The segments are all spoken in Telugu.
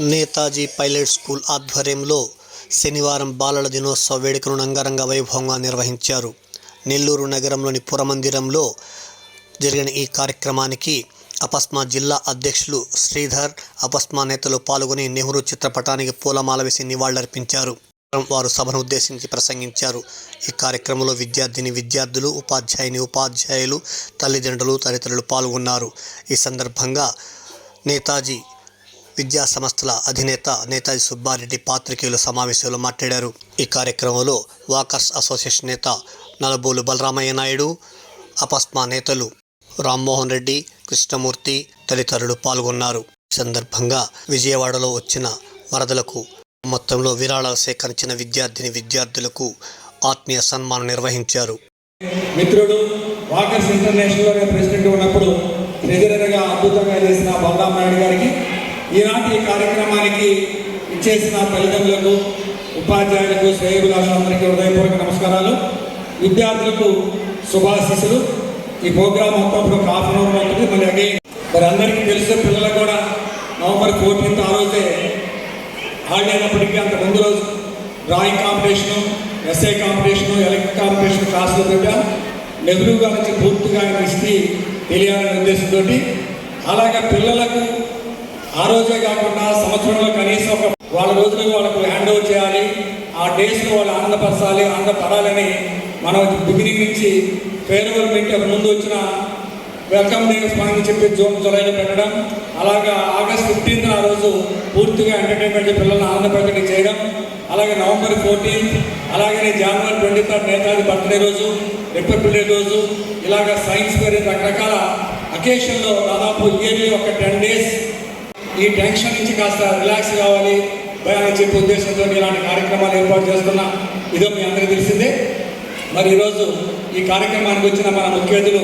నేతాజీ పైలట్ స్కూల్ ఆధ్వర్యంలో శనివారం బాలల దినోత్సవ వేడుకలను అంగరంగ వైభవంగా నిర్వహించారు. నెల్లూరు నగరంలోని పురమందిరంలో జరిగిన ఈ కార్యక్రమానికి అపస్మా జిల్లా అధ్యక్షులు శ్రీధర్ అపస్మా నేతలు పాల్గొని నెహ్రూ చిత్రపటానికి పూలమాల వేసి నివాళులర్పించారు. వారు సభను ఉద్దేశించి ప్రసంగించారు. ఈ కార్యక్రమంలో విద్యార్థిని విద్యార్థులు ఉపాధ్యాయుని ఉపాధ్యాయులు తల్లిదండ్రులు తదితరులు పాల్గొన్నారు. ఈ సందర్భంగా నేతాజీ విద్యా సంస్థల అధినేత నేతాజీ సుబ్బారెడ్డి పాత్రికేయుల సమావేశంలో మాట్లాడారు. ఈ కార్యక్రమంలో వాకర్స్ అసోసియేషన్ నేత నలబోలు బలరామయ్య నాయుడు అపస్మా నేతలు రామ్మోహన్ రెడ్డి కృష్ణమూర్తి తదితరులు పాల్గొన్నారు. సందర్భంగా విజయవాడలో వచ్చిన వరదలకు మొత్తంలో విరాళాలు సేకరించిన విద్యార్థిని విద్యార్థులకు ఆత్మీయ సన్మానం నిర్వహించారు. మిత్రుడు వాకర్స్ ఇంటర్నేషనల్ ప్రెసిడెంట్ ఉన్నప్పుడు ట్రెజరర్గా అద్భుతంగా చేసిన బలరాం నాయుడు గారికి ఈనాటి కార్యక్రమానికి ఇచ్చేసిన తల్లిదండ్రులకు ఉపాధ్యాయులకు శ్రేయభిలాషులందరికీ హృదయపూర్వక నమస్కారాలు. విద్యార్థులకు శుభాశీస్సులు. ఈ ప్రోగ్రామ్ మొత్తం ఒక హాఫ్ అన్ అవర్ అవుతుంది. మళ్ళీ అగైన్ మరి అందరికీ తెలిసిన పిల్లలకు కూడా నవంబర్ ఫోర్టీన్త్ ఆ రోజే హాలిడే అయినప్పటికీ అంత ముందు రోజు drawing competition essay competition electric competition క్లాసులు పెట్టాం. నెహ్రూ గారి నుంచి పూర్తిగా ఆయన తెలియాలనే ఉద్దేశంతో అలాగే పిల్లలకు ఆ రోజే కాకుండా సంవత్సరంలో కనీసం ఒక వాళ్ళ రోజులకు వాళ్ళకు హ్యాండ్ ఓవర్ చేయాలి. ఆ డేస్లో వాళ్ళు ఆనందపరచాలి ఆనందపడాలని మనం బిగినింగ్ నుంచి ఫేర్వెల్ మీట్ ముందు వచ్చిన వెల్కమ్ డే అని చెప్పి జూన్ జూలైలో పెట్టడం అలాగా ఆగస్ట్ ఫిఫ్టీన్త్ ఆ రోజు పూర్తిగా ఎంటర్టైన్మెంట్ పిల్లల్ని ఆనందపరచడం చేయడం అలాగే నవంబర్ ఫోర్టీన్త్ అలాగే జనవరి ట్వంటీ థర్డ్ నేతాజీ బర్త్డే రోజు రిపబ్లిక్ డే రోజు ఇలాగ సైన్స్ ఫేర్ రకరకాల అకేషన్లో దాదాపు ఇయర్లీ ఒక టెన్ డేస్ ఈ టెన్షన్ నుంచి కాస్త రిలాక్స్ కావాలి. అని చెప్పే ఉద్దేశంతో ఇలాంటి కార్యక్రమాలు ఏర్పాటు చేస్తున్నా. ఇదో మీ అందరికీ తెలిసిందే. మరి ఈరోజు ఈ కార్యక్రమానికి వచ్చిన మన ముఖ్య అతిథులు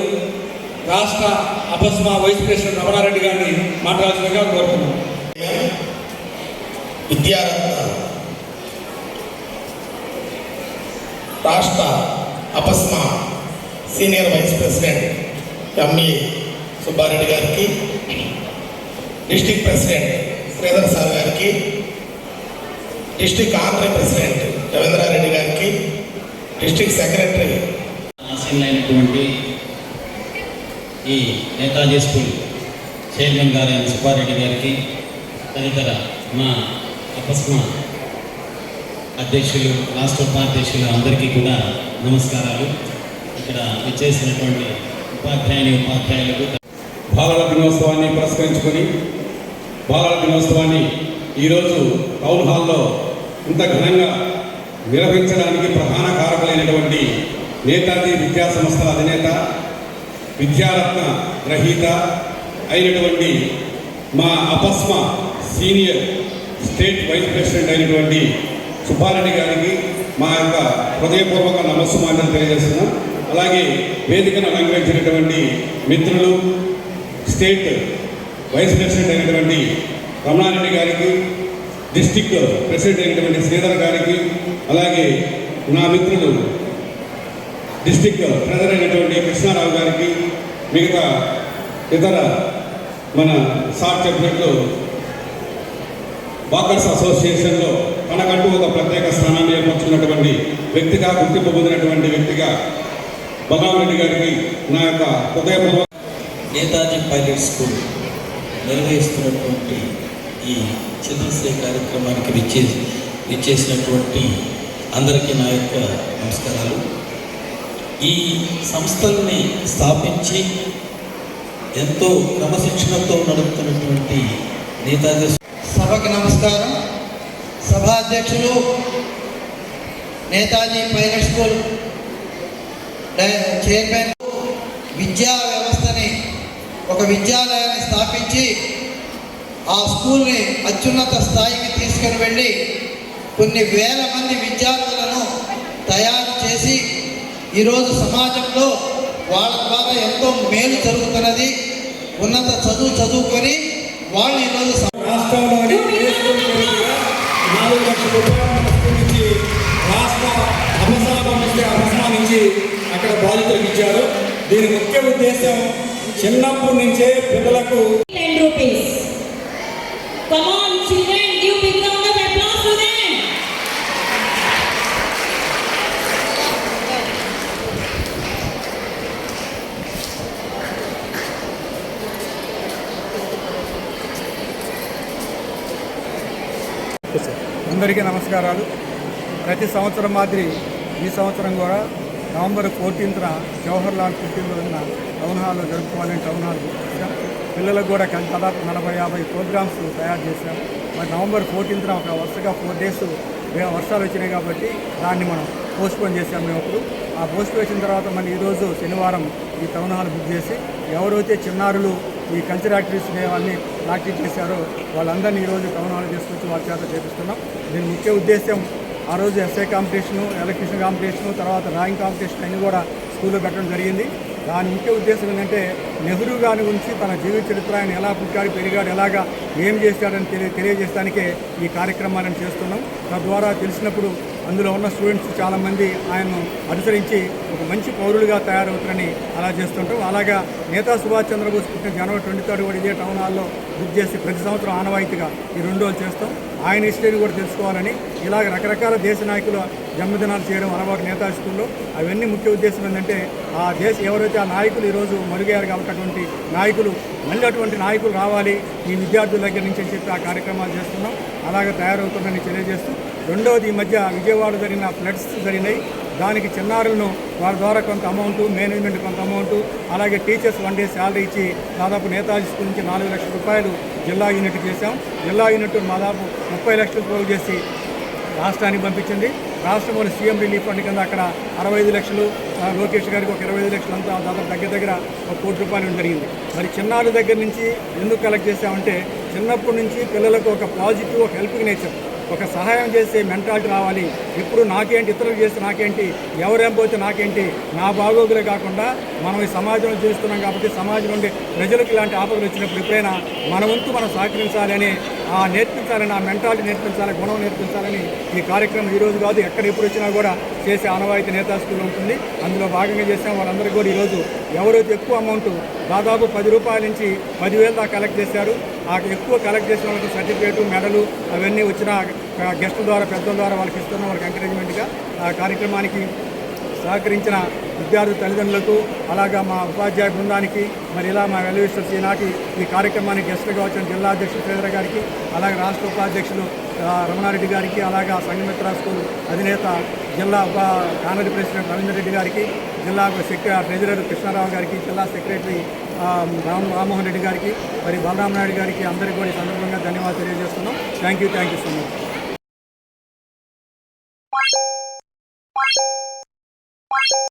రాష్ట్ర అపస్మా వైస్ ప్రెసిడెంట్ రమణారెడ్డి గారిని మాట్లాడాల్సిందిగా కోరుతున్నాం. విద్యారత్న రాష్ట్ర అపస్మా senior vice president ME Subbareddy గారికి డిస్టిక్ ప్రెసిడెంట్ శ్రీధర్ సార్ గారికి డిస్టిక్ ఆంధ్ర ప్రెసిడెంట్ రవీంద్రారెడ్డి గారికి డిస్టిక్ సెక్రటరీ ఆశీనులైనటువంటి ఈ నేతాజీ స్కూల్ చైర్మన్ గారైన సుబ్బారెడ్డి గారికి తదితర మా అపస్మ అధ్యక్షులు రాష్ట్ర ఉపాధ్యక్షులు అందరికీ కూడా నమస్కారాలు. ఇక్కడ విచ్చేసినటువంటి ఉపాధ్యాయుని ఉపాధ్యాయులకు బాలల దినోత్సవాన్ని పురస్కరించుకొని బాలల దినోత్సవాన్ని ఈరోజు టౌన్ హాల్లో ఇంత ఘనంగా నిర్వహించడానికి ప్రధాన కారకులైనటువంటి నేతాజీ విద్యా సంస్థల అధినేత విద్యారత్న గ్రహీత అయినటువంటి మా అపస్మ సీనియర్ స్టేట్ వైస్ ప్రెసిడెంట్ అయినటువంటి సుబ్బారెడ్డి గారికి మా యొక్క హృదయపూర్వక నమస్సుమాటలు తెలియజేస్తున్నాం. అలాగే వేదికను అలంకరించినటువంటి మిత్రులు స్టేట్ వైస్ ప్రెసిడెంట్ అయినటువంటి రమణారెడ్డి గారికి డిస్టిక్ ప్రెసిడెంట్ అయినటువంటి శ్రీధర్ గారికి అలాగే నా మిత్రులు డిస్టిక్ ట్రెజర్ అయినటువంటి కృష్ణారావు గారికి మిగతా ఇతర మన సార్ చెప్పినట్లు వాకర్స్ అసోసియేషన్లో తనకంటూ ఒక ప్రత్యేక స్థానాన్ని ఏర్పరచుకున్నటువంటి వ్యక్తిగా గుర్తింపు పొందినటువంటి వ్యక్తిగా బలరామరెడ్డి గారికి నా యొక్క హృదయపూర్వక నేతాజీ పైలట్ స్కూల్. నిర్వహిస్తున్నటువంటి ఈ చిత్రశ్రీ కార్యక్రమానికి విచ్చే విచ్చేసినటువంటి అందరికీ నా యొక్క నమస్కారాలు. ఈ సంస్థల్ని స్థాపించి ఎంతో క్రమశిక్షణతో నడుపుతున్నటువంటి నేతాజీ సభకి నమస్కారం. సభాధ్యక్షులు నేతాజీ పైలట్ స్కూల్ చైర్మన్ విద్యా వ్యవస్థని ఒక విద్యాలయ స్థాపించి ఆ స్కూల్ని అత్యున్నత స్థాయికి తీసుకుని వెళ్ళి కొన్ని వేల మంది విద్యార్థులను తయారు చేసి ఈరోజు సమాజంలో వాళ్ళ ద్వారా ఎంతో మేలు జరుగుతున్నది ఉన్నత చదువు చదువుకొని వాళ్ళు ఈరోజు రాష్ట్రంలోని నాలుగు లక్షల రూపాయల రాష్ట్ర అక్కడ బాధితులకు ఇచ్చారు దీని ముఖ్య ఉద్దేశం చిన్నప్పటి నుంచే పిల్లలకు అందరికీ నమస్కారాలు. ప్రతి సంవత్సరం మాదిరి ఈ సంవత్సరం కూడా నవంబర్ ఫోర్టీన్త్న జవహర్ లాల్ పుట్టినరోజున టౌన్ హాల్లో జరుపుకోవాలని టౌన్ హాల్ చేశాం పిల్లలకు కూడా కన్- దాదాపు నలభై యాభై ప్రోగ్రామ్స్ తయారు చేశాం మరి నవంబర్ ఫోర్టీన్త్న ఒక వరుసగా ఫోర్ డేస్ వర్షాలు వచ్చినాయి కాబట్టి దాన్ని మనం పోస్ట్పోన్ చేశాం మేము అప్పుడు. ఆ పోస్ట్ వేసిన తర్వాత మళ్ళీ ఈరోజు శనివారం ఈ టౌన్ హాల్ బుక్ చేసి ఎవరైతే చిన్నారులు ఈ కల్చర్ యాక్టివిటీస్ అన్నీ ప్రాక్టీస్ చేశారో వాళ్ళందరినీ ఈరోజు టౌన్ హాల్ తీసుకొచ్చి వాళ్ళ చేత చేపిస్తున్నాం. దీని ముఖ్య ఉద్దేశం ఆ రోజు ఎస్ఐ కాంపిటీషను ఎలక్ట్రిషన్ కాంపిటీషను తర్వాత డ్రాయింగ్ కాంపిటీషన్ అన్నీ కూడా స్కూల్లో పెట్టడం జరిగింది. దాని ముఖ్య ఉద్దేశం ఏంటంటే నెహ్రూ గారి గురించి తన జీవిత చరిత్ర ఆయన ఎలా పుట్టాడు పెరిగాడు ఎలాగా ఏం చేశాడని తెలియ తెలియజేయడానికే ఈ కార్యక్రమాలను చేస్తున్నాం. తద్వారా తెలిసినప్పుడు అందులో ఉన్న స్టూడెంట్స్ చాలామంది ఆయన్ను అనుసరించి ఒక మంచి పౌరులుగా తయారవుతారని అలా చేస్తుంటాం. అలాగా నేతా సుభాష్ చంద్రబోస్ పుట్టిన జనవరి ట్వంటీ థర్డ్ కూడా ఇదే టౌన్ హాల్లో బుక్ చేసి ప్రతి సంవత్సరం ఆనవాయితీగా ఈ రెండు రోజులు చేస్తాం. ఆయన హిస్టరీని కూడా తెలుసుకోవాలని ఇలాగ రకరకాల దేశ నాయకుల జన్మదినాలు చేయడం అలవాటు నేతా స్కూల్లో. అవన్నీ ముఖ్య ఉద్దేశం ఏంటంటే ఆ దేశ ఎవరైతే ఆ నాయకులు ఈరోజు మరుగయ్యారు కాబట్టి అటువంటి నాయకులు మళ్ళీ అటువంటి నాయకులు రావాలి ఈ విద్యార్థుల దగ్గర నుంచి అని చెప్పి ఆ కార్యక్రమాలు చేస్తున్నాం. అలాగే తయారవుతుందని తెలియజేస్తూ రెండవది ఈ మధ్య విజయవాడ జరిగిన ఫ్లడ్స్ జరిగినాయి. దానికి చిన్నారులను వారి ద్వారా కొంత అమౌంట్ మేనేజ్మెంట్ కొంత అమౌంట్ అలాగే టీచర్స్ వన్ డే శాలరీ ఇచ్చి దాదాపు నేతాజీ స్కూల్ నుంచి నాలుగు లక్షల రూపాయలు జిల్లా యూనిట్ చేశాం. జిల్లా యూనిట్ దాదాపు ముప్పై లక్షలు పోగు చేసి రాష్ట్రానికి పంపించింది. రాష్ట్రంలోని సీఎం రిలీఫ్ ఫండ్ కింద అక్కడ అరవై ఐదు లక్షలు లోకేష్ గారికి ఒక ఇరవై ఐదు లక్షలు అంతా దాదాపు దగ్గర దగ్గర ఒక కోటి రూపాయలు జరిగింది. మరి చిన్నారుల దగ్గర నుంచి ఎందుకు కలెక్ట్ చేశామంటే చిన్నప్పటి నుంచి పిల్లలకు ఒక పాజిటివ్ ఒక హెల్పింగ్ నేచర్ ఒక సహాయం చేసే మెంటాలిటీ రావాలి. ఇప్పుడు నాకేంటి ఇతరులు చేస్తే నాకేంటి ఎవరేం పోతే నాకేంటి నా బాగోగులే కాకుండా మనం ఈ సమాజంలో జీవిస్తున్నాం కాబట్టి సమాజం నుండి ప్రజలకు ఇలాంటి ఆపదలు వచ్చినప్పుడు ఎప్పుడైనా మన వంతు మనం సహకరించాలని ఆ నేర్పించాలని ఆ మెంటాలిటీ నేర్పించాలి గుణం నేర్పించాలని ఈ కార్యక్రమం ఈ రోజు కాదు ఎక్కడ ఎప్పుడు వచ్చినా కూడా చేసే ఆనవాయితీ నేతా స్కూల్ ఉంటుంది. అందులో భాగంగా చేసాం వాళ్ళందరికీ కూడా ఈరోజు ఎవరైతే ఎక్కువ అమౌంట్ దాదాపు పది రూపాయల నుంచి పదివేలు దాకా కలెక్ట్ చేశారు ఆ ఎక్కువ కలెక్ట్ చేసిన వాళ్ళకి సర్టిఫికేట్ మెడలు అవన్నీ వచ్చిన గెస్టుల ద్వారా పెద్దల ద్వారా వాళ్ళకి ఇస్తున్న వాళ్ళకి ఎంకరేజ్మెంట్గా ఆ కార్యక్రమానికి సహకరించిన విద్యార్థి తల్లిదండ్రులకు అలాగా మా ఉపాధ్యాయ బృందానికి మరి ఇలా మా వెల్యూస్టర్స్ ఈనాటి ఈ కార్యక్రమానికి గెస్ట్గా వచ్చిన జిల్లా అధ్యక్షుడు శ్రీధర్ గారికి అలాగే రాష్ట్ర ఉపాధ్యక్షులు రమణారెడ్డి గారికి అలాగా సంఘమిత్ర స్కూల్ అధినేత జిల్లా ఉప కానరీ ప్రెసిడెంట్ రవీందర్ రెడ్డి గారికి జిల్లా సెక్రటరీ ట్రెజరర్ కృష్ణారావు గారికి జిల్లా సెక్రటరీ రామ్ రామ్మోహన్ రెడ్డి గారికి మరి బలరామనాయుడు గారికి అందరికీ కూడా ఈ సందర్భంగా ధన్యవాదాలు తెలియజేస్తున్నాం. Thank you thank you so much